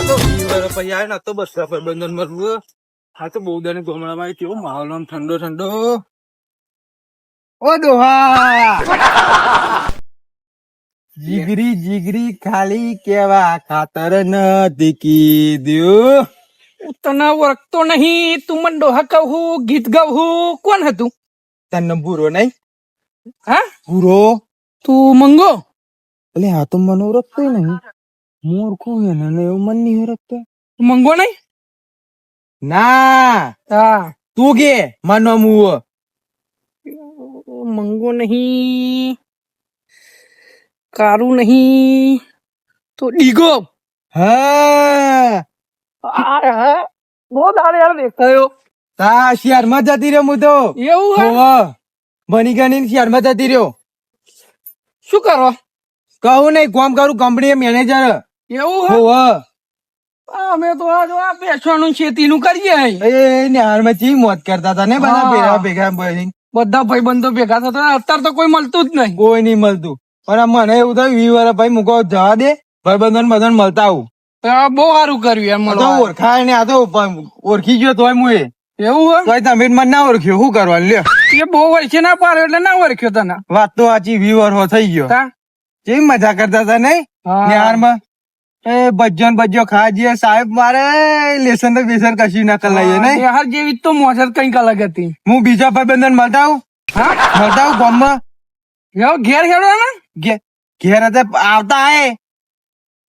તો વીસ વર્ષ પછી આવે ને આ તો બસ બંધન મરવું હા તો બહુ દાને ગોમડામાં કેવો માહોલ આમ ઠંડો ઠંડો. ઓ દોહા! જીગરી જીગરી ખાલી કેવા ખાતર નથી કીધું તને ઓળખતો નહીં તું મને ડોહા કહું ગીત ગાવું કોણ હતું? તને ભૂરો નહીં? હા? ભૂરો? તું મંગો? એટલે આ તો મને ઓળખતો નહીં. મૂર્ખું એને ને એવું મન નહીં ઓળખતો મંગો નહીં? ના! હા. તું કે માનો મુવો મંગો નહીં કારું નહીં તો ડીગો. હા! બહુ દાડે યાર દેખાયો તા શિયારમાં જતી રહ્યો હું તો. એવું હે? બની ગણી શિયારમાં જતી રહ્યો. શું કરો? કહું નહીં કોમ કરું કંપની મેનેજર એવું હે? અમે તો આ જો આ બેસવાનું ખેતીનું કરીએ એ નિહાળમાં ચી મોત કરતા હતા ને બધા ભેગા ભેગા બધા ભાઈબંધો ભેગા થતા અત્યારે તો કોઈ મળતું જ નહીં. કોઈ નહીં મળતું. પણ મને એવું થયું વી વાર ભાઈ મૂકો જવા દે. ભાઈબંધો બધાને મળતા આવું. બહુ સારું કર્યું એમ ઓળખાય ને આ તો ઓળખી ગયો તોય હું એવું હોય? તોય તમે મને ના ઓળખ્યો શું કરવા લ્યો. એ બહુ વર્ષે ના પાડ્યો એટલે ના ઓળખ્યો તને. વાત તો આજી વી હો થઈ ગયો? કેવી મજા કરતા હતા નહીં? હા. નિહાળમાં એ બજ્જો ને બજ્જો ખાજીએ સાહેબ મારે લેસન તો બેસન કશું ના કરી લઈએ નહીં? નિહાર જેવી તો મોસર કંઈક અલગ હતી. હું બીજા ભાઈબંધન મળતા આવું હા? મળતા આવું ગામમાં ઘેર ખેડો ને? ઘેર હતા આવતા આય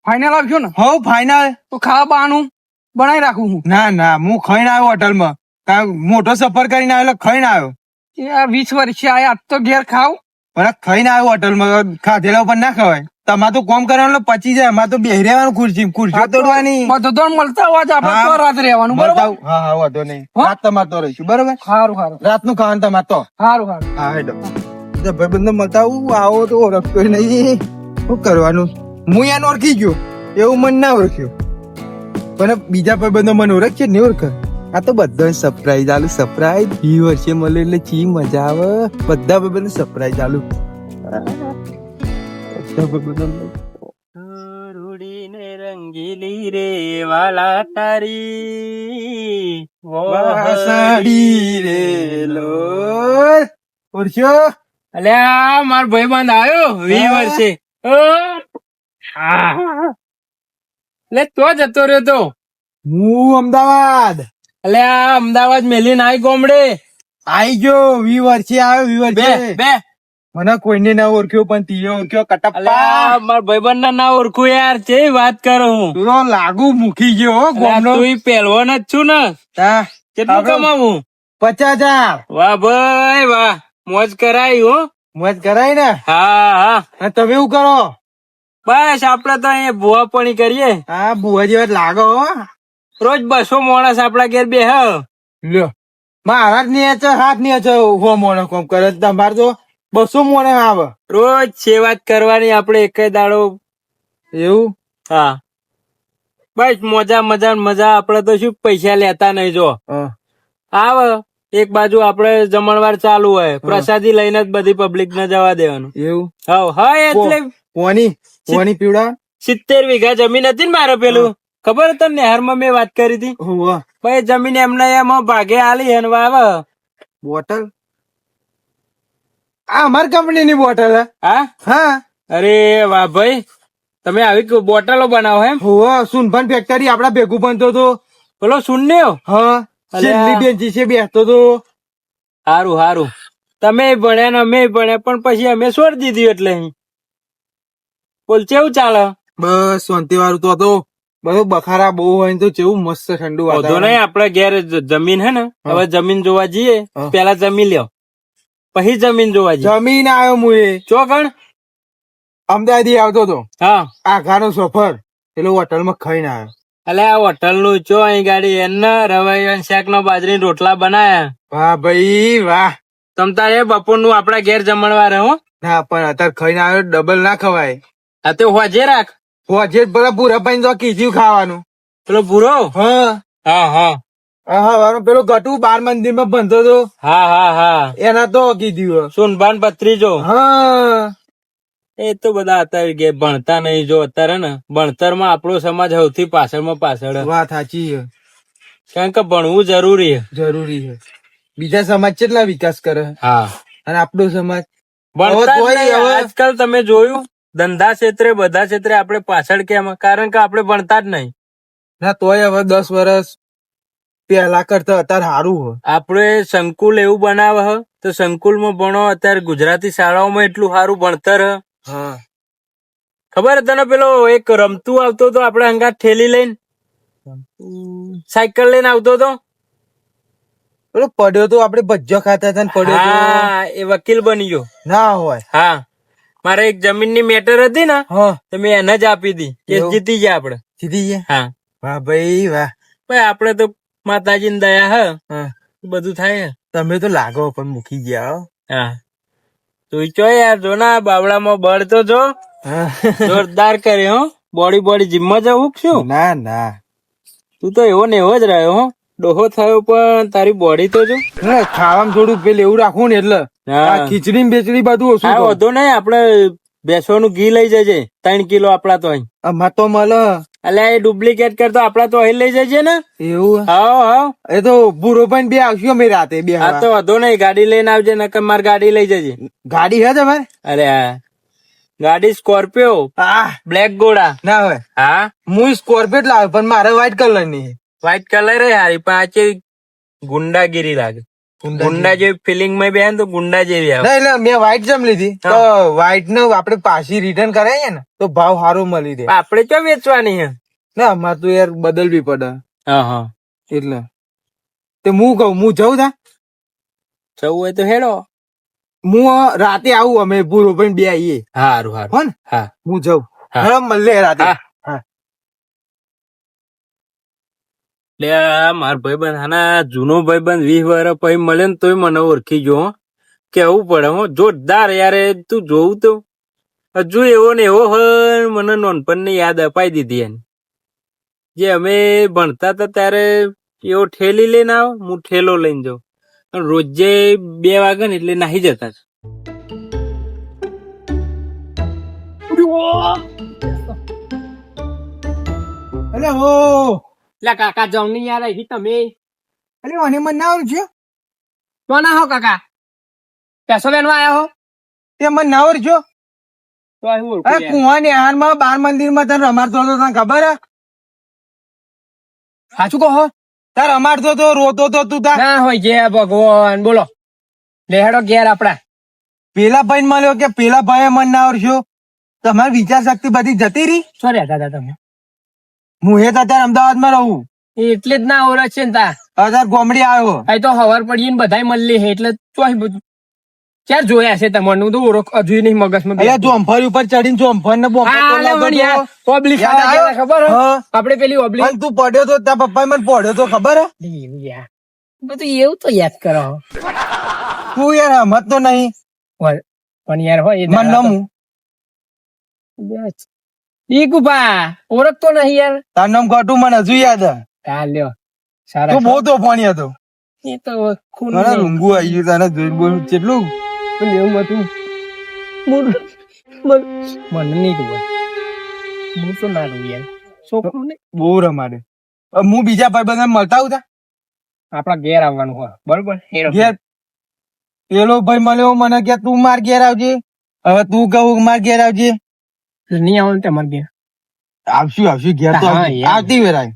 ફાઇનલ આવ્યો ને. હવ ફાઈનલ તો ખાવા બાનું બનાવી રાખું હું. ના ના હું ખાઈને આવ્યો હોટલમાં. કારણ મોટો સફર કરીને આવ્યો એટલે ખાઈને આવ્યો. યાર વીસ વર્ષે આયા આજ તો ઘેર ખાવ. પણ ખાઈને આવ્યો હોટલમાં ખાધેલા ઉપર ના ખવાય. તમાર તો કોમ કરવાનું પચી જાય. અમારે તો બેહી રહેવાનું ખુરશી ખુરશી તોડવાની. બધું તો મળતા હોય જ આપણે. તો રાત રહેવાનું બરોબર? હા હા વાંધો નહીં? રાત તમારે તો રહીશું બરોબર? સારું સારું રાતનું ખાવાનું તમારે તો. સારું સારું હા હેડો. ભાઈબંધો મળતા આવું આવો તો ઓળખતો નહીં. શું કરવાનું? હું એને ઓળખી ગયો એવું મને ના ઓળખ્યું. પણ બીજા ભાઈબંધો મને ઓળખશે ને ઓળખે. આ તો બધા સરપ્રાઈઝ આલુ સરપ્રાઈઝ ઈ વર્ષે મળે એટલે ચી મજા આવે. બધા ભાઈબંધો સરપ્રાઈઝ આલુ. રૂડીને રંગીલી રે વાલા તારી. વાસળી રે લો. ઓળખ્યો? અલ્યા માર ભાઈબંધ આવ્યો વી? વર્ષે. લે તો જતો રહ્યો તો. હું અમદાવાદ. અલ્યા અમદાવાદ મેલીને આઈ ગોમડે. આઈ ગયો વી વર્ષે આવ્યો વી વર્ષે. બે. મને કોઈને ના ઓળખ્યો પણ તીએ ઓળખ્યો કટપ્પા. મારા ભાઈબંધ ના ના ઓળખું યાર છે વાત કરું હું? તું લાગુ મૂકી ગયો ગોમનો તું પહેલવાન જ છું ને. હા, કેટલું કમાવું? પચાસ હજાર. વાહ ભાઈ વાહ. મોજ કરાય હો. મોજ કરાય ને? હા. હા તમે એવું કરો. બસ આપડે તો અહીંયા ભુવા પણ કરીએ. હા ભૂવા જેવા લાગો હો. રોજ બસો માણસ આપડા ઘેર બે લ્યો મારા જ નહીં છે હાથ નહીં છે હો મોણે કોમ કરે તમારે તો બસો મોણે આવે. રોજ સેવા કરવાની આપડે એક દાડો. એવું? હા. બસ મજા મજા મજા. આપડે તો શું પૈસા લેતા નહીં જો. આવે એક બાજુ આપડે જમણવાર ચાલુ હોય. પ્રસાદી લઈને જ બધી પબ્લિક ને જવા દેવાનું. એવું? હવ હા એટલે પોની પોની પીવડા? સિત્તેર વીઘા જમીન હતી ને મારે પેલું. ખબર તને? નેહારમાં મેં વાત કરી હતી. ભાઈ જમીન એમને એમાં ભાગે આલી અને વાવ. બોટલ? આ અમારી કંપની ની બોટલ હા. હા? અરે વાહ ભાઈ તમે આવી બોટલો બનાવો એમ. હોવા સુનભાન ફેક્ટરી આપડા ભેગું બનતો તો. પેલો શૂન્યો હા. છેલ્લી બેન્ચી છે બેસતો તો. હારું હારું. તમે ભણ્યા ને અમે ભણ્યા પણ પછી અમે છોડી દીધી એટલે બોલ કેવું ચાલે? બસ શાંતિ વાળું તો તો બધું બખારા બહુ હોય તો કેવું મસ્ત ઠંડુ વધુ. નહીં આપડે ઘેર જમીન હે ને હવે જમીન જોવા જઈએ પેલા જમીન લ્યો. પછી જમીન જોવા જઈએ. જમીન આવ્યો હું એ ચોકણ અમદાવાદ આવતો તો હા. આઘાનો સફર એટલે હોટલમાં ખાઈને આવ્યો. એટલે આ હોટલનું ચો અહીં ગાડી એના રવાઈ શેક નો બાજરી રોટલા બનાયા. વાહ ભાઈ વાહ. તમ તારે બપોરનું આપડા ઘેર જમણવા હો ના પણ અત્યારે ખાઈને આવ્યો ડબલ ના ખવાય. આ તો હોજે રાખ. હોજે પેલા ભૂરા પાણી તો કીધું ખાવાનું. પેલો ભૂરો હા. હા હા. હા પેલો ગટુ બાર મંદિરમાં બંધો તો હા હા હા. એના તો કીધું સોનભાન ભત્રીજો. હા. એ તો બધા અત્યારે કે ભણતા નહીં જો અત્યારે ને ભણતરમાં આપણો સમાજ સૌથી પાછળમાં પાછળ. હે. વાત સાચી છે. કારણ કે ભણવું જરૂરી છે. જરૂરી છે. બીજા સમાજ કેટલા વિકાસ કરે? હા. અને આપણો સમાજ આજકાલ તમે જોયું? ધંધા ક્ષેત્રે બધા ક્ષેત્રે આપણે પાછળ કેમ? કારણ કે આપણે ભણતા જ નહીં. ના તોય હવે દસ વર્ષ પહેલા કરતા અત્યારે સારું હોય આપણે સંકુલ એવું બનાવે હ તો સંકુલમાં ભણો અત્યારે ગુજરાતી શાળાઓમાં એટલું સારું ભણતર હા. ખબર તને પેલો એક રમતું આવતો હતો આપણે અંગાત ઠેલી લઈને? સાયકલ લઈને આવતો તો? પેલો પડ્યો તો આપણે ભજ્જો ખાતા હતા પડ્યો હા એ વકીલ બની ગયો ના હોય. હા. મારે એક જમીનની મેટર હતી ને તો મેં એને જ આપી હતી કેસ જીતી ગયા આપડે જીતી ગયા? હા. વાહ ભાઈ વાહ. ભાઈ આપડે તો માતાજીની દયા હ. હા. બધું થાય તમે તો લાગો પણ મૂકી ગયા હો. હા. તું ચો યાર જો ના બાવળામાં બળ તો જો. જોરદાર કરે હો. બોડી બોડી જીમમાં જવું શું? ના ના. તું તો એવો ને એવો જ રહ્યો હો. ડોહો થયો પણ તારી બોડી તો જો. ના, ખાવામાં થોડું પેલું એવું રાખવું ને એટલે. ખીચડી બેચડી બધું ઓછું. વધુ નહીં આપડે બેસવાનું ઘી લઈ જજે ત્રણ કિલો આપડા તો અહીં. આમાં તો મળે એટલે એ ડુપ્લિકેટ કરતો આપડા તો અહીં લઈ જજે ને. એવું? હા હા એ તો ભૂરો પણ બે આવશું અમે રાતે બે હા તો વધુ નહીં ગાડી લઈને આવજે નકર મારી ગાડી લઈ જજે. ગાડી હે તમારે અરે હા. ગાડી સ્કોર્પિયો હા બ્લેક ગોળા. ના હોય. હા? હું સ્કોર્પિયો લાવ્યો પણ મારે વ્હાઈટ કલરની વ્હાઈટ કલર હારી પણ આ છે ગુંડાગીરી લાગે. ગુંડા જેવી. ફિલિંગમાં બેન તો ગુંડા જેવી આવે. એટલે મેં વ્હાઈટ જમ લીધી. તો વ્હાઈટ ને આપડે પાછી રિટર્ન કરાવીએ ને તો ભાવ સારો મળી દે આપણે ક્યાં વેચવાની હે ના અમારે તો યાર બદલવી પડે. હા હા. એટલે. તે હું કહું હું જઉં તા? જવું હોય તો હેડો. હું રાતે આવું અમે પૂરો પણ બે આવીએ હારું હારું. હો ને હા. હું જઉં. હા. હા મળે રાતે હા. હા લે, માર ભાઈબંધ આના જૂનો ભાઈબંધ વીસ વર્ષ પછી મળે ને તોય મને ઓળખી જો હો. કેવું પડે હો. જોરદાર યાર તું જોવું તો. હજુ એવો ને એવો હોય મને નોનપણની યાદ અપાઈ દીધી એને. જે અમે ભણતા હતા ત્યારે એવો ઠેલી લઈને આવો, હું ઠેલો લઈને જાઉં. પણ રોજે બે વાગે ને એટલે નાહી જતા અરે હો! લે કાકા જમની યાર અહીં તમે. અરે મન ના આવડ્યું છે ના હો કાકા? પેસો લેવા આયા હો? તે મન ના આવડ્યું તો અહીં ઓળખું અરે યાર. કુવા નિહારમાં બાર મંદિરમાં તને રમાડતો હતો તને ખબર હે? સાચું કહો તાર રમાડતો તો રોતો તો તું તાર. ના હોય જે ભગવાન બોલો. લેહડો ઘેર આપડા. પેલા ભાઈ મળ્યો કે પેલા ભાઈ મન ના આવડ્યું તમારી વિચાર શક્તિ બધી જતી રહી? શું રહેતા હતા તમે? હું એ તો અત્યારે અમદાવાદમાં રહું. એટલે જ ના ઓળખ છે ને તા અત્યારે ગોમડી આવ્યો. આ તો હવાર પડીને બધાય મળી હે એટલે ક્યારે જોયા છે તમને? હું તો ઓળખ હજુ નહીં મગજમાં એટલે જોમફળ ઉપર ચડીને જોમફળ ને પબ્લિક ખબર આપડે પેલી ઓબ્લિક તું પડ્યો તો તાર પપ્પા મને પડ્યો તો ખબર હે? બધું એવું તો યાદ કરો. તું યાર હમત તો નહીં. પણ યાર હોય મન નમું. ઈ કુપા ઓળખતો નહીં યાર. તાર નામ ખોટું મને હજુ યાદ હે. લ્યો. સારા તું બહુ તો પાણી હતો. એ તો ખૂન મને. ઊંઘું આવી ગયું તને જોઈ બોલ કેટલું? પણ એવું હતું. મૂળ મન- મને નહીં ખબર હું તો ના રહું યાર. છોકરું ને બહુ રમાડે. હવે હું બીજા ભાઈ બધા મળતા આવું આપણા ઘેર આવવાનું હોય. બરોબર? ઘેર? પેલો ભાઈ મળ્યો મને કે તું માર ઘેર આવજે. હવે તું કહું માર ઘેર આવજે. નહીં આવવાનું તમારે ઘેર? આવશું આવશું ઘેર તો હા, યાર. આવતી વેરાય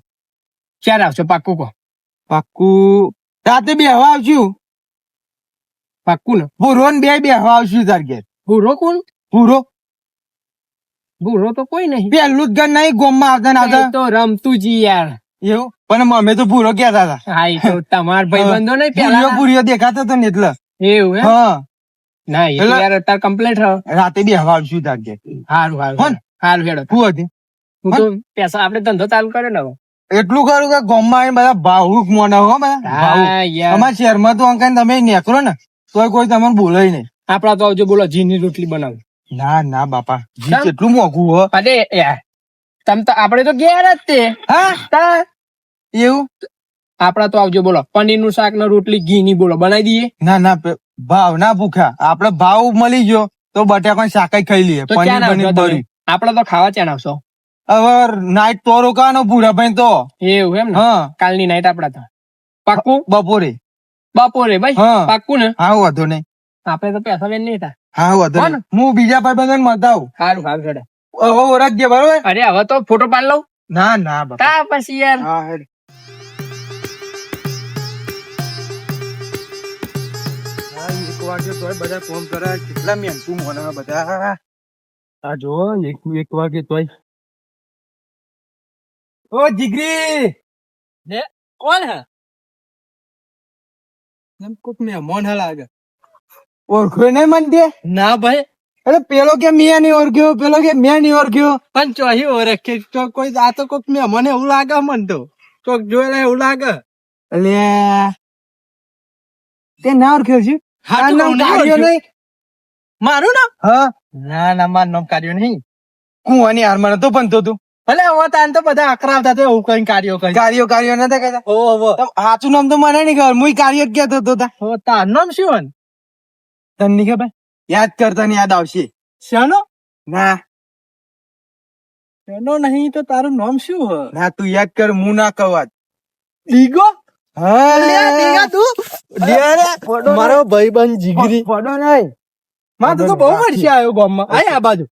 ક્યારે આવશો? પાક્કું કહો. પાક્કું રાતે બે હવા આવશું. પાક્કું ને? પૂરો ને બે બે હવા આવશું તાર ઘેર. ભૂરો કોણ? પૂરો ભૂરો તો કોઈ નહીં. પેલું જ ઘર નહીં ગોમમાં આવતા ને એ તો રમતું જી યાર. એવું? પણ અમે તો પૂરો કહેતા હતા હા એ તો તમાર ભાઈ બંધો નહીં પૂરીઓ પેલા પૂરીઓ દેખાતો હતો ને એટલે. એવું હે હા. ના એ તો એટલે- યાર અત્યારે કમ્પ્લીટ રાતે બે હવા આવશું ઘેર હારું હારું કોણ? હારું હેડો શું હતી? હું તો પૈસા આપણે ધંધો ચાલુ કર્યો ને એટલું કરું કે ગામમાં આવીને બધા ભાવુક મોના હો બધા. હા અમારા શહેરમાં તો અંકલ તમે નીકળો ને તો કોઈ તમને બોલાય નહીં. આપડા તો આવજો બોલો ઘીની રોટલી બનાવ. ના ના બાપા. ઘી કેટલું મોંઘું હો. અરે તમ તો આપણે તો ઘેર જ તે. હા? એવું? આપડા તો આવજો બોલો પનીરનું શાક ને રોટલી ઘી ની બોલો બનાવી દઈએ. ના ના ભાવ ના ભૂખ્યા આપડે ભાવ મળી ગયો તો બટાકા શાકાઈ ખાઈ લઈએ. આપડે તો ખાવા ક્યાં આવશો? હવે નાઈટ તો રોકાનો ભૂરા ભાઈ તો. એવું એમ ને? હા. કાલની નાઈટ આપડા તો. પાક્કું? બપોરે. બપોરે ભાઈ? પાક્કું ને? હા વાંધો નહીં. આપડે તો પૈસા બેન નહીં હતા. હા વાંધો હું બીજા ભાઈ બંધન મતાવું સારું સારું ચડે હવે ઓળખજે બરોબર? અરે હવે તો ફોટો પાડ લઉં? ના ના બતા પછી યાર. હા હેડ. વાગે તોય બધા ફોન કરે કેટલા મહેનતું મને બધા? આ જો એક એક વાગે તોય. ઓ જીગરી! કોણ હે? એમ કોક મહેમાન હા લાગે. ઓળખ્યો નહીં મન તે? ના ભાઈ. અરે પેલો કે મેં નહીં ઓળખ્યો પેલો કે મેં નહીં ઓળખ્યો? પણ ચોહી ઓળખે તો કોઈ આ તો કોક મેં મને એવું લાગે મન તો. કોક જોયેલા એવું લાગે. એટલે તે ના ઓળખ્યો છે હા, નામ કાઢ્યો નહીં મારું નામ? હા. ના ના મારું નામ કાર્યો નહીં. કુવાની હારમાં નતો બનતો તું ભલે હવે તાન તો બધા અકરાવતા તો એવું કઈ કાર્યો કઈ. કાર્યો કાર્યો નતા કહેતા. ઓ સાચું નામ તો મને નહીં ખબર. હું કાર્ય જ કહેતો હતો તા. હો તાર નામ શું તને નહીં ખબર? યાદ કરતા ને યાદ આવશે. શાનો? ના. શેનો નહીં તો તારું નામ શું હ ના તું યાદ કર હું ના કવાત દીગા મારો ભાઈબંધ જીગરી. ફોડો નહીં. માં તો બહુ વર્ષે આવ્યો ગામમાં. આય આ બાજુ.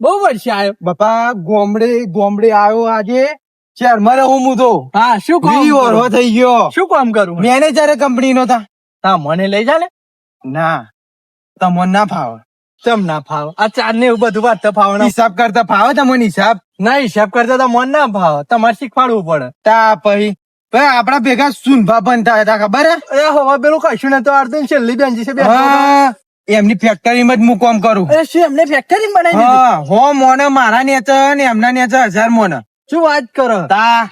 બહુ વર્ષે આવ્યો. બાપા ગોમડે ગોમડે આવ્યો આજે. ચાર મારે હું તો. હા શું કામ વી કરું? ઓરહો થઈ ગયો. શું કામ કરું? મેનેજર કંપની નો તા તા મને લઈ જા ને. ના તમને ના ફાવે. તમ ના ફાવ? આ ચાર ને એવું બધું વાત તો ફાવ હિસાબ કરતા ફાવે તમને હિસાબ? ના હિસાબ કરતા તો મન ના ભાવ તમારે શીખવાડવું પડે. તા પછી ભાઈ આપડા ભેગા સુનભા બનતા હતા ખબર હે? હવે પેલું કશું નતો ને છેલ્લી બેન્ચી છે એમની ફેક્ટરીમાં જ હું કામ કરું. અરે શું એમને ફેક્ટરી બનાવી હા હો મોને મારા નેચર ને એમના નેચર હજાર મોને. શું વાત કરો? તા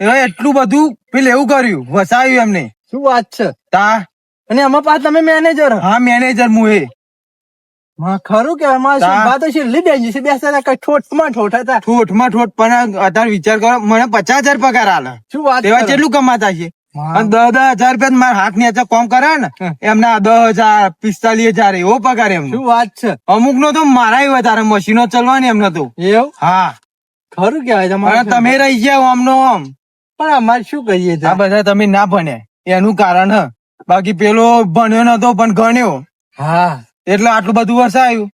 એટલું બધું પેલું એવું કર્યું વસાવ્યું એમને. શું વાત છે? તા. અને એમાં પાછ તમે મેનેજર હા? મેનેજર હું એ. ખરું કે. શું વાત છેલ્લી બેન્ચી છે. બેસતા કઈ ઠોઠમાં ઠોઠ હતા. ઠોઠમાં ઠોઠ પણ અત્યારે વિચાર કરો મને પચાસ હજાર પગાર આલે. શું વાત એવા કેટલું કમાતા છે? અને દસ દસ હજાર રૂપિયા મારા હાથની અત્યારે કોમ કરે ને. એમના દસ હજાર પિસ્તાલીસ હજાર એવો પગાર એમ શું વાત છે? અમુક નો તો મારા વધારે મશીનો ચલવાની એમનો તો. એવું? હા. ખરું કેવાય તમારે તમે રહી ગયા આમનો આમ. પણ અમારે શું કહીએ આ બધા તમે ના ભણ્યા. એનું કારણ હ. બાકી પેલો ભણ્યો નતો પણ ગણ્યો. હા. એટલે આટલું બધું વરસાયું.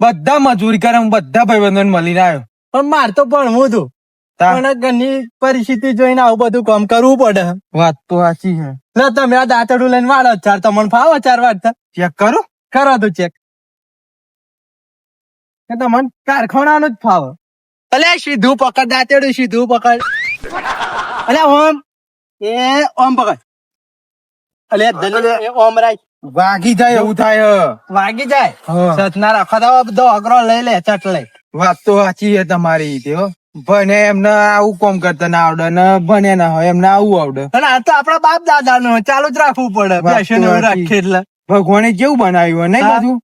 બધા મજૂરી કરે હું બધા ભાઈબંધો મળીને આવ્યો. પણ માર તો ભણવું હતું. પણ ઘરની પરિસ્થિતિ જોઈને આવું બધું કામ કરવું પડે. વાત તો સાચી છે. લે તમે આ દાંતડું લઈને વાળો ચાર તમને ફાવો ચાર વાળતા ચેક કરો. કરો તો ચેક કે તમને કારખાનાનો જ ફાવો. અલે સીધું પકડ દાંતેડું સીધું પકડ. અલે ઓમ. એ ઓમ પકડ. અલે ઓમ રાખ. વાગી જાય એવું થાય વાગી જાય? સતના રાખો તો બધો અઘરો લઈ લે ચટ લઈ વાત તો સાચી છે તમારી તેઓ. ભણે એમને આવું કોમ કરતા ના આવડે ને ભણે ના હોય એમને આવું આવડે. અને આ તો આપડા બાપ દાદા નું ચાલુ જ રાખવું પડે ફેશન. રાખીએ એટલે. ભગવાને કેવું બનાવ્યું નહીં બધું?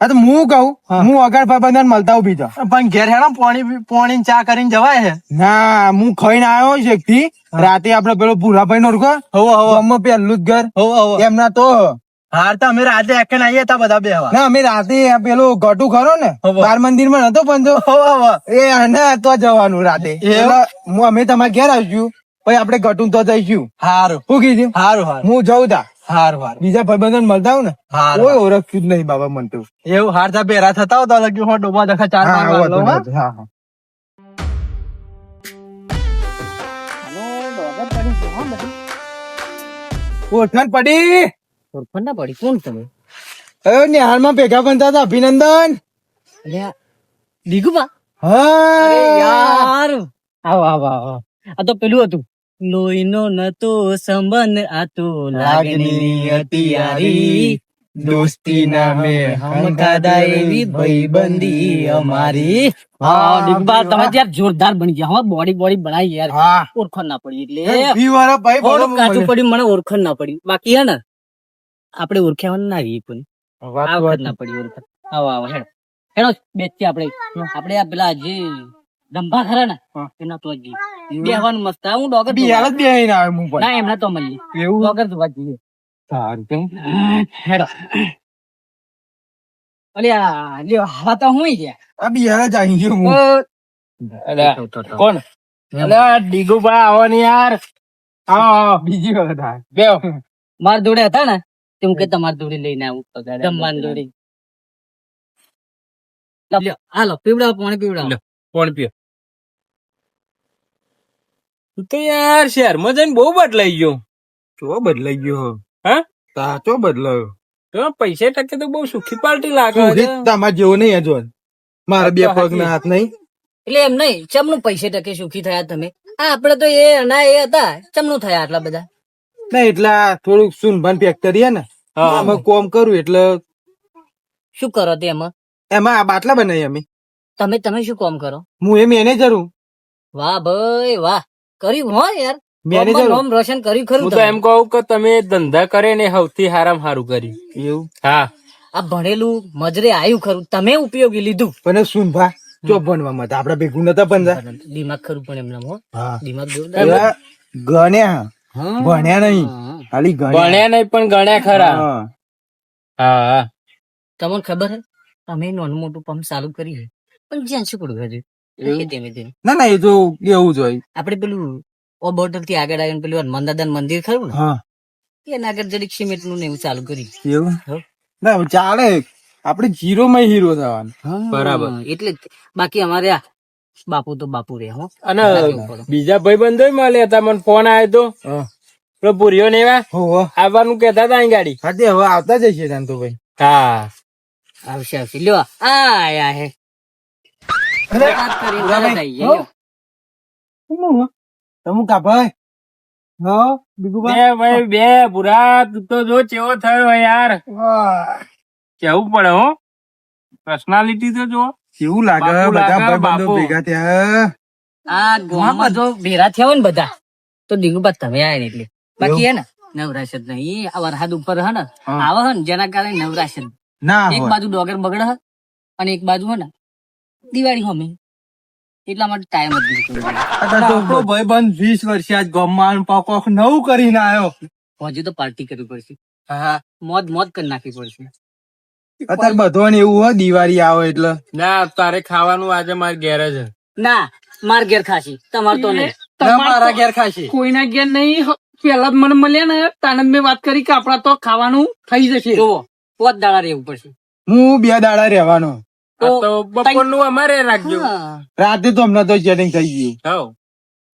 હા તો હું કહું હા. અગાડ ભાઈબંધન મળતા ઊભી તો પણ ઘેર હેડો પોણી પોણી ચા કરીને જવાય છે. ના હું ખાઈને આવ્યો છે એકથી. રાતે આપડે પેલો ભૂરાભાઈ નો રૂકો હવો હવો. ગામમાં પેલું જ ઘર. હવો હવો. એમના તો હાર તો અમે રાતે એકને આવીએ તા બધા બેહવા. ના અમે રાતે પેલું પેલો ખરો ને બાર મંદિરમાં નતો પંજો? એ ના તો જવાનું રાતે. હું અમે તમારા ઘેર આવીશું પછી આપડે ગટુ તો જઈશું. હારું. શું કીધું? હારું હારું. હું જઉં તા. હાર હારું. બીજા ભાઈબંધો મળતા હું ને? હારું. કોઈ ઓળખ્યું જ નહીં બાબા મન તો. એવું? હાર તા બેરા થતા હોતા લગ્યું હો ડોબા દખા ચાર હા, પાંચ હા, વાર હા? હા, હા. ઓળખાણ પડી? ઓળખાણ ના પડી. કોણ તમે? અરે નિહાળમાં ભેગા બનતા હતા અભિનંદન. દીગુબા યાર. આવો આવો આવો. આ તો પેલું હતું. લોહીનો નતો સંબંધ આ તો લાગણી હતી યારી દોસ્તી નામે હમખાદા એવી ભાઈબંધી અમારી. હા દીપા તમે યાર જોરદાર બની ગયા હા. બોડી બોડી બનાવી યાર. હા. ના પડી એટલે. ભાઈ થોડું કાચું પડી પડ્યું મને ઓળખાણ ના પડી. બાકી હે ને આપણે ઓળખ્યા ના કોઈ વાત આ વખત ના પડી આવો આવો હેડો. હેડો બેસી આપણે. આપણે આ પેલા જે ધંભા ખરા ને એના તો જ બેહવાનું મસ્ત. હા, હું ડોગર બિહાર જ બેહીને આવ્યો આવે પણ. ના એમના તો મળીએ. એવું? ડોગર જોવા જઈએ. સારું કેમ? હેડો. લ્યો તો હું ગયા આ બિહાર જ આવી ગયો હું. કોણ? અલ્યા ડીગુભા આવો ને યાર. આવો બીજી વખત મારા માર જોડે હતા ને તેમ કે તમારી જોડે લઈને આવું જમવાની જોડે. હાલો પીવડાવો પાણી પીવડાવો. પાણી પીઓ. તું તો યાર શહેરમાં જઈને બહુ બદલાઈ ગયો. ચો બદલાઈ ગયો હા? સાચો બદલાયો? તો પૈસે ટકે તો બહુ સુખી પાર્ટી લાગે. તમારે જેવો નહીં હજુ મારા બે પગ ના હાથ નહીં. એટલે એમ નહીં ચમનું પૈસે ટકે સુખી થયા તમે? આ આપડે તો એ ના એ હતા ચમનું થયા આટલા બધા. ના એટલા થોડુંક સુનભાન ફેક્ટરી હે ને આમાં કોમ કરું એટલે શું કરો તે એમાં? એમાં આ બાટલા બનાવી અમે. તમે તમે શું કોમ કરો? હું એ મેનેજર હું. વાહ ભાઈ વાહ. કર્યું હો યાર. મેનેજર નામ રોશન કર્યું ખરું હું તો એમ કહું કે તમે ધંધા કરે ને સૌથી હારામ હારું કર્યું. એવું? હા. આ ભણેલું મજરે આવ્યું ખરું. તમે ઉપયોગી લીધું. પણ સુનભા જો ભણવા માટે. આપડા ભેગું નતા ભણતા. દિમાગ ખરું પણ એમના હો. હા. દિમાગ. ગણ્યા. ભણ્યા નહીં. ખાલી ગણ્યા. ભણ્યા નહીં પણ ગણ્યા ખરા. હા. તમને ખબર હે? તમે નાનું મોટું પંપ ચાલુ કરી છે પણ જ્યાં શું પડવું હજુ? એવું? ધીમે ધીમે. ના ના એ તો એવું જ હોય. આપણે પેલું ઓ બોટલથી આગળ આવીને પેલું હનુમાન દાદા મંદિર ખરું ને? એના આગળ જરીક સિમેન્ટનું ને એવું ચાલુ કરી એવું? ના ચાલે. આપડે જીરો માં હીરો થવાનું. બરાબર. એટલે બાકી અમારે આ બાપુ તો બાપુ રે હો. અને બીજા ભાઈ બંધો મળ્યા હતા. મને ફોન આવ્યો તો. ભૂરિયો ને એવા. આવવાનું કેતા હતા ગાડી. હાથે હવે આવતા જઈએ જાનતો ભાઈ. હા. આવશે આવશે. લ્યો આ આયા હે. લ્યો. કા ભાઈ? હા બીજું બે ભાઈ બે ભૂરા તું તો જો ચેવો થયો યાર. કેવું પડે હો? પર્સનાલિટી તો જો કેવું લાગે બધા ભાઈબંધો ભેગા થયા? આ ગામમાં જો ભેરા થયા હોય ને બધા તો ડીંગુબા તમે આયા ને એટલે. બાકી હે ને? નવરાશ જ નહીં. આ વરસાદ ઉપર હે ને? આવે હે ને? જેના કારણે નવરાશ જ. ના એક બાજુ ડોગર બગડે હે અને એક બાજુ હે ને? દિવાળી હોમે. એટલા માટે ટાઈમ જ આપણો ભાઈબંધ વીસ વર્ષે આજ ગામમાં પાકો નવું કરીને આવ્યો. હજુ તો પાર્ટી કરવી પડશે. હા. મોજ મોજ કરી નાખવી પડશે. અત્યારે બધો ને એવું હોય દિવાળી આવે એટલે? ના તારે ખાવાનું આજે મારે ઘેર જ ના માર ઘેર ખાસી તમાર તો નહીં. તમારા મારા ઘેર ખાશી. કોઈના ઘેર નહીં પેલા જ મને મળ્યા ને તાને મેં વાત કરી કે આપડા તો ખાવાનું થઈ જશે. જુઓ પોત દાડા રહેવું પડશે. હું બે દાડા રહેવાનો. અમારે રાખજો. રાતે તો હમણાં તો સેટિંગ થઈ ગયું.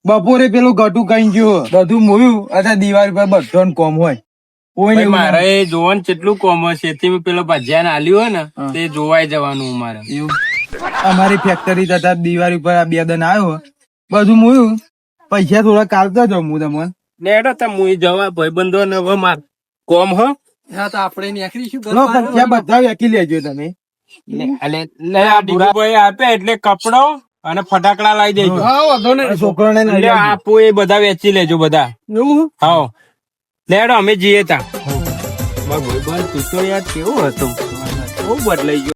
બપોરે પેલું ઘટું કઈ ગયું. બધું મોયું અત્યારે દિવાળી પર બધો કોમ હોય. કોઈ મારે એ જોવાનું કેટલું કોમ હશે તે મેં પેલો ભજીયા આલ્યું હોય ને તે જોવાય જવાનું અમારે અમારી ફેક્ટરી તથા દિવાળી પર આ બે દન આવ્યો. બધું મોયું પૈસા થોડા કાઢતા જાઉં હું તમને. ને એડો તમે હું જવા ભાઈબંધો ને હવે માર કોમ હો. હા તો આપણે નીકળીશું ઘર લો, બધા વેકી લેજો તમે. લે આ ભૂરાભાઈ આપે એટલે કપડો અને ફટાકડા લાવી દેજો. હા વાંધો નહીં છોકરાને આપો એ બધા વેચી લેજો બધા. એવું? હા લેડો અમે જઈએ તા ભાઈ તું તો યાર કેવું હતું? બહુ બદલાઈ ગયો.